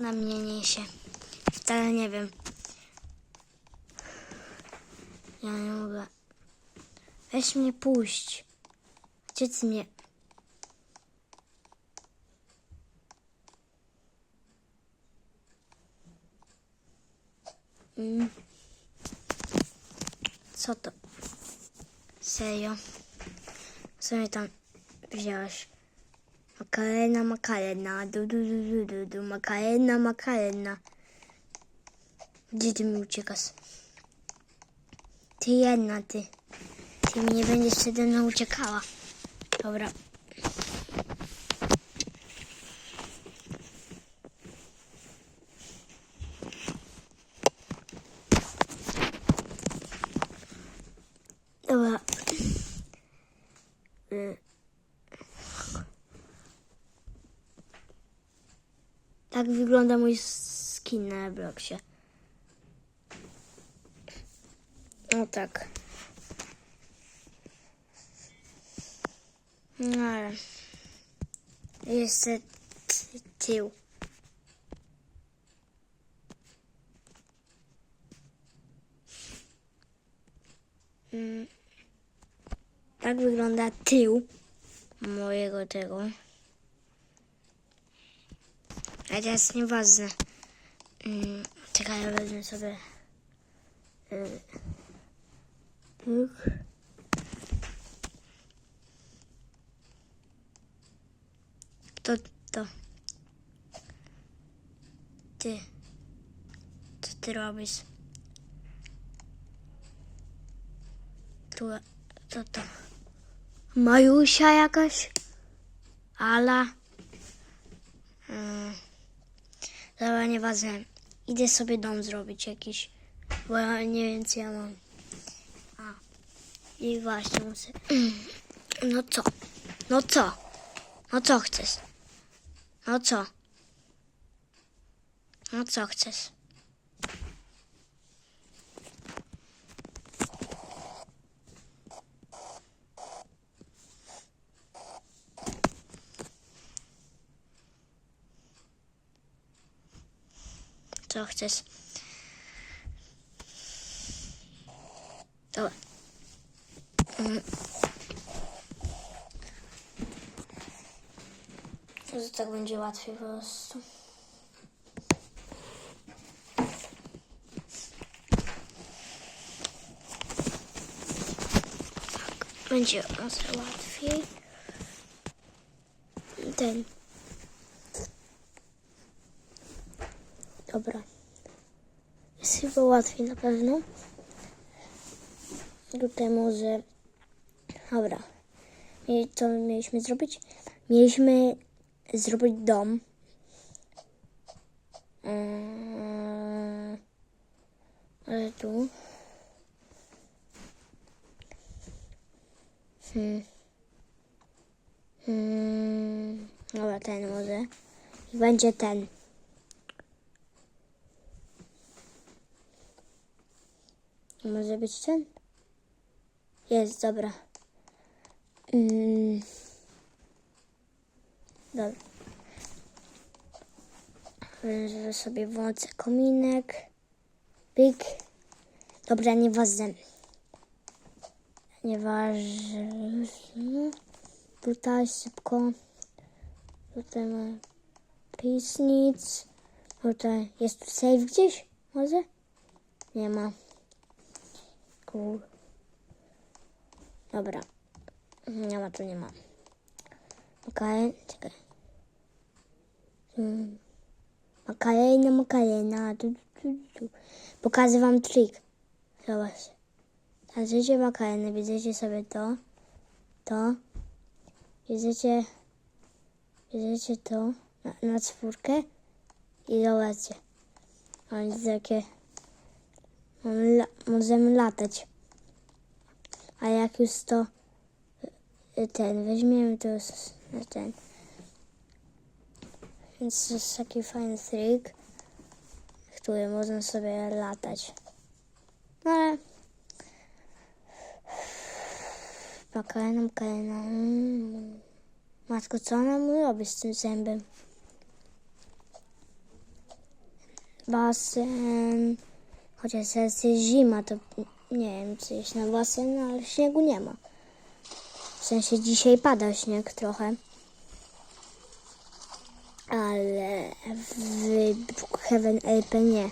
na mnie niesie. Wcale nie wiem. Ja nie mogę. Weź mnie puść. Ty mnie? Mm. Co to? Serio? Co mnie tam wziąłeś? Makarena, makarena, du du du du du du, makarena, makarena. Gdzie ty mi uciekasz? Ty jedna, ty. Ty nie będziesz przede uciekała. Dobra. Y. Tak wygląda mój skin na Robloxie. No tak. No ale... Ty- tył. Mm. Tak wygląda tył mojego tego. Ale teraz nieważne. Mm, czekaj, ja wezmę sobie. y, Pyk. Kto to? Ty. Co ty robisz? Tu, to to. Majusia jakaś? Ala? Mm. Dobra, nieważne. Idę sobie dom zrobić jakiś. Bo ja nie wiem, co ja mam. A. I właśnie muszę... No co? No co? No co chcesz? No co? No co chcesz? Co chcesz? Dobra. Mm. Tak będzie łatwiej po prostu. Tak, będzie może łatwiej. Ten. Dobra. Jest chyba łatwiej na pewno. Tutaj może... Dobra. I co mieliśmy zrobić? Mieliśmy zrobić dom. Eee, ale tu. Hmm. Hmm. Dobra, ten może. I będzie ten. Może być ten? Jest, dobra. Mm. Dobra. Że sobie włączę kominek. Pyk. Dobra, nieważne. Nieważne. Tutaj szybko. Tutaj ma pisnic. Tutaj jest tu save gdzieś? Może? Nie ma. Cool. Dobra. Nie ma, tu nie ma. Okej, czekaj. Hmm. Makarena, makarena. Tu, tu, tu. Pokażę wam trik. Zobacz. Patrzycie makarenę, widzicie sobie to, to. Widzicie, widzicie to na, na czwórkę i zobaczcie. Oni takie, la, możemy latać. A jak już to y, ten weźmiemy, to już na ten. Więc to jest taki fajny trik, który można sobie latać. No ale makarena. Mm. Matko, co ona mu robi z tym zębem? basen. Chociaż teraz jest zima, to nie wiem, czy iść na basen, no, ale śniegu nie ma. W sensie dzisiaj pada śnieg trochę. Ale w Heaven LP nie.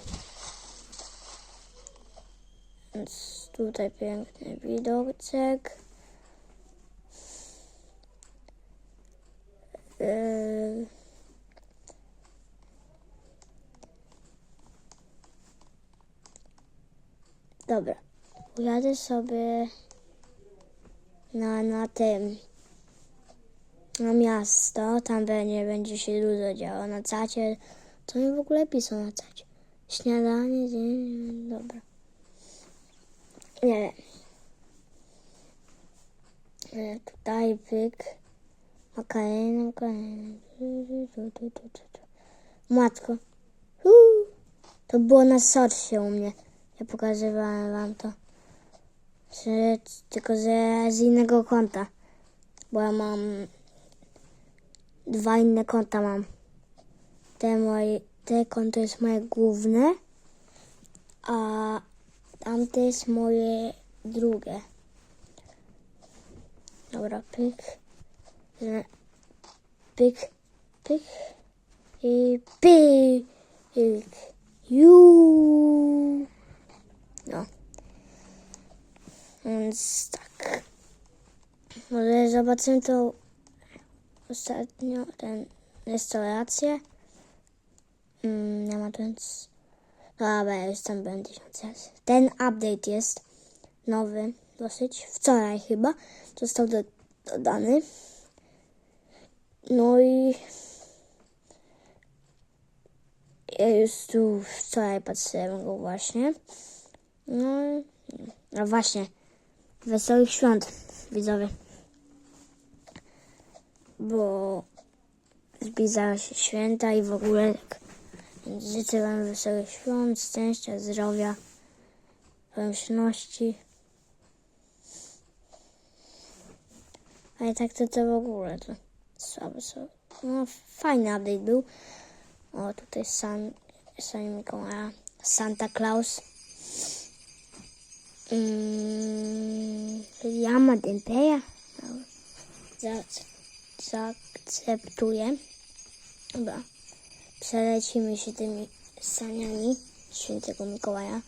Więc tutaj piękny widoczek. Yy. Dobra. Pojadę sobie na, na tym na miasto, tam będzie, będzie się dużo działo. Na cacie, to mi w ogóle piszą na cacie. Śniadanie, dzień, dobra. Nie wiem. E, Tutaj pyk. Makarena, makarena. Matko. Uuu. To było na sorsie u mnie. Ja pokazywałem wam to. Że, tylko, że z innego konta. Bo ja mam dwa inne konta mam. Te moje, te konto jest moje główne, a tamte jest moje drugie. Dobra, pyk. Pyk, pyk i pyk. Ju. No. Więc tak. Może zobaczymy to ostatnio, ten restaurację. Mm, nie ma nic. Dobra, już tam byłem tysiąc. Ten update jest nowy, dosyć. Wczoraj chyba został do, dodany. No i ja już tu wczoraj patrzyłem go właśnie. No i no właśnie. Wesołych świąt, widzowie. Bo zbliżają się święta i w ogóle tak. Życzę Wam wesołych świąt, szczęścia, zdrowia, pomyślności. A i tak to, to w ogóle to słaby. No fajny update był. O, tutaj San, San Mikołaja, Santa Claus. Mm, Yama Dempeja. Zaakceptuję. Dobra. Przelecimy się tymi saniami świętego Mikołaja.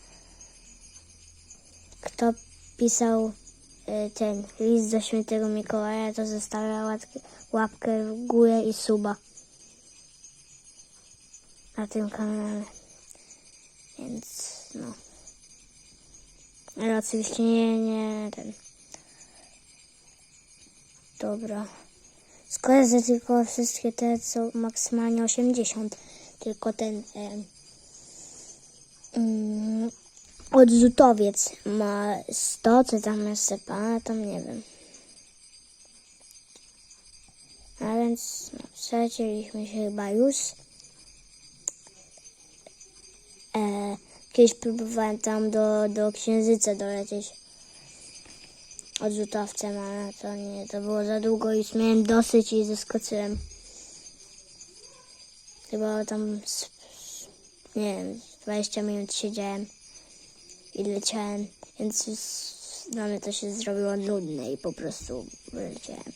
Kto pisał y, ten list do świętego Mikołaja, to zostawia łapkę, łapkę w górę i suba na tym kanale. Więc no. Ale nie, nie ten. Dobra. Skojarzę tylko wszystkie te, co maksymalnie 80. Tylko ten e, mm, odrzutowiec ma 100, co tam jest sepana, tam nie wiem. A więc no, przelecieliśmy się chyba już. Kiedyś próbowałem tam do, do księżyca dolecieć odrzutowcem, ale to nie, to było za długo i miałem dosyć i zeskoczyłem. Chyba tam, z, nie wiem, 20 minut siedziałem i leciałem, więc dla mnie to się zrobiło nudne i po prostu wyleciałem.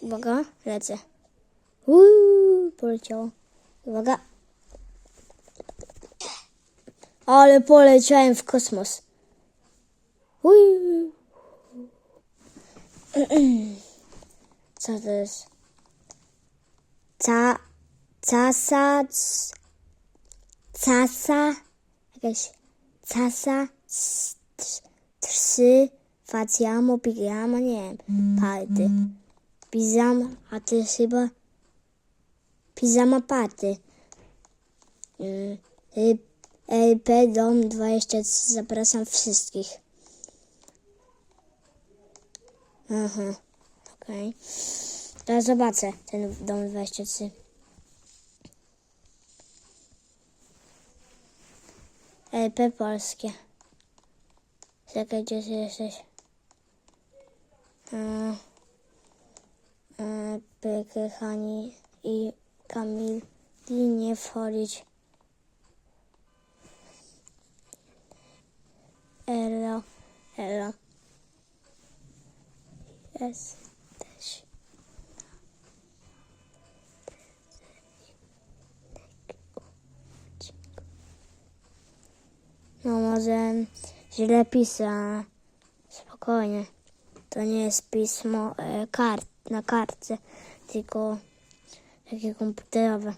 Uwaga, lecę. Uuu, poleciało. Uwaga. Ale poleciałem w kosmos. Ui. Co to jest? Ca, casa, casa, jakaś casa, trzy, facjamo, pigiamo, nie wiem, party. Pizama, a to jest chyba pizama party. Mm, y, LP Dom 23, zapraszam wszystkich. Aha, okej. Teraz zobaczę ten dom 23. LP polskie. Czekaj, gdzie jesteś? A, a, Pyky, Hani i Kamil i nie wchodzić. Elo, elo. Jesteś. No może źle pisane. Spokojnie. To nie jest pismo e, kart, na kartce, tylko takie komputerowe.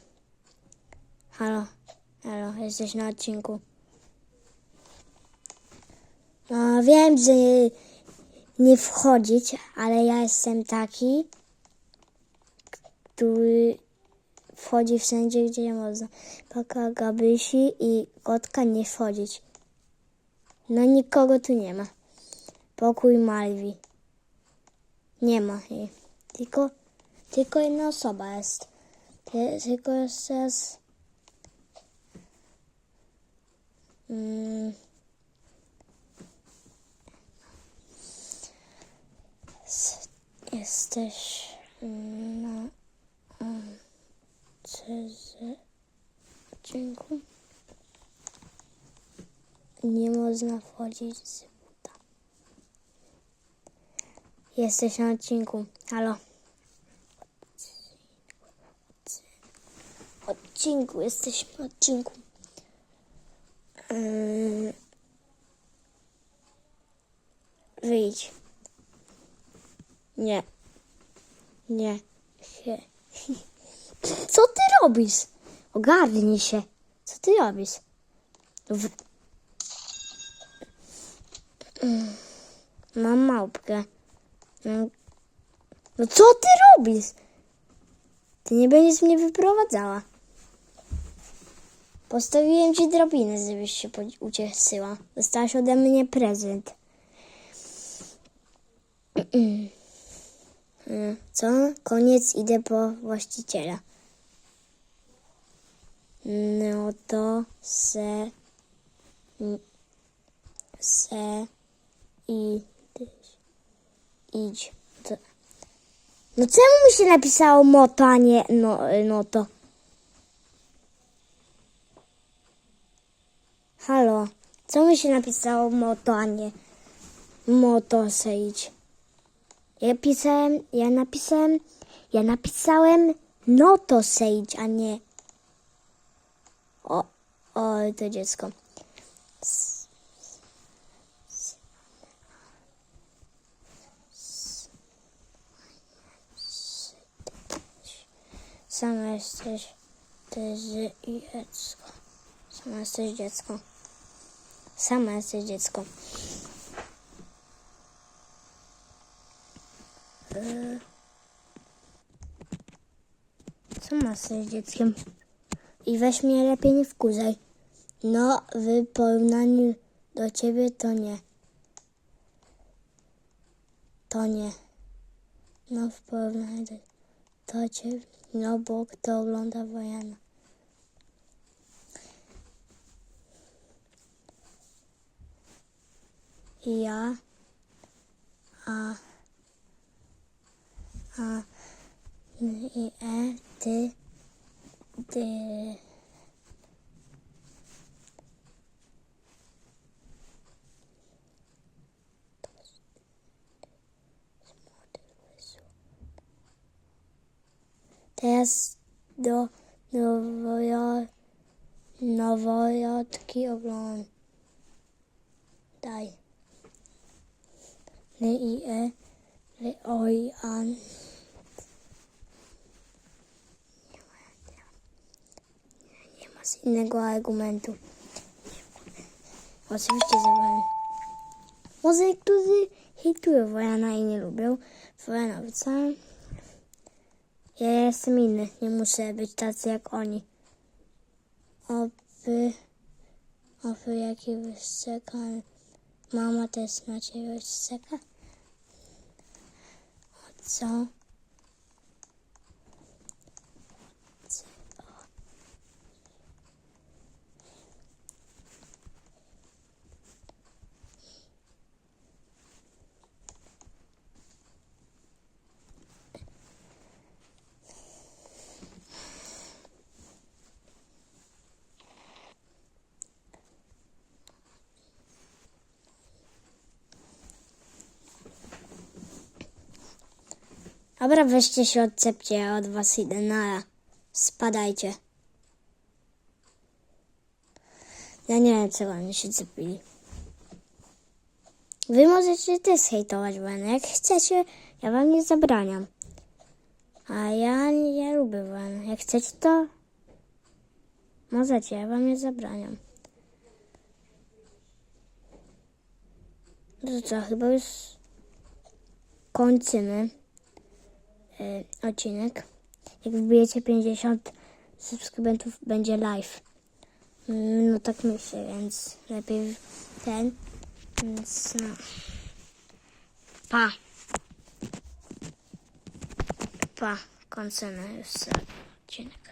Halo, halo, jesteś na odcinku. No wiem, że nie wchodzić, ale ja jestem taki, który wchodzi wszędzie, gdzie nie można. Paka Gabysi i kotka nie wchodzić. No nikogo tu nie ma. Pokój Malwi. Nie ma jej. Tylko, tylko jedna osoba jest. Ty- Tylko jest teraz... Mm. Jesteś na CZ odcinku. Nie można wchodzić z buta. Jesteś na odcinku. Halo. Odcinku, jesteś na odcinku. Ym. Wyjdź. Nie. Nie. Co ty robisz? Ogarnij się. Co ty robisz? W... Mam małpkę. Mm. No co ty robisz? Ty nie będziesz mnie wyprowadzała. Postawiłem ci drabinę, żebyś się ucieszyła. Dostałaś ode mnie prezent. Mm, Co? Koniec, idę po właściciela. No to se... Se... Idź. To... No czemu mi się napisało moto, a nie no, no to? Halo, co mi się napisało moto, a nie moto se idź? Ja pisałem, ja napisałem, ja napisałem no to idź, a nie o, o to dziecko. S- Sama jesteś, ty dziecko. Sama jesteś dziecko. Sama jesteś dziecko. Yy. Sama jesteś dzieckiem. I weź mnie lepiej nie wkurzaj. No, w porównaniu do ciebie to nie. To nie. No, w porównaniu do, do ciebie. No, bo kto ogląda Wojana? Ja. A. A. I e, ty. Ty. Teraz do nowojo, oglądaj. Ny i e, oj an. Nie ma z innego argumentu. Oczywiście zabrałem. Może niektórzy hejtują Wojana i nie lubią. Wojana wcale. Ja jestem inny, nie muszę być tacy jak oni. Oby, oby jaki wyszczeka. Mama też na ciebie wyszczeka. O Dobra, weźcie się odcepcie, ja od was idę na. Spadajcie. Ja nie wiem, co oni się cepili. Wy możecie też hejtować WN. Jak chcecie, ja wam nie zabraniam. A ja nie lubię WN. Jak chcecie, to możecie, ja wam nie zabraniam. No to co, chyba już kończymy y, odcinek. Jak wbijecie 50 subskrybentów, będzie live. Mm, No tak myślę, więc lepiej ten. Więc no. Pa. Pa. Kończymy już odcinek.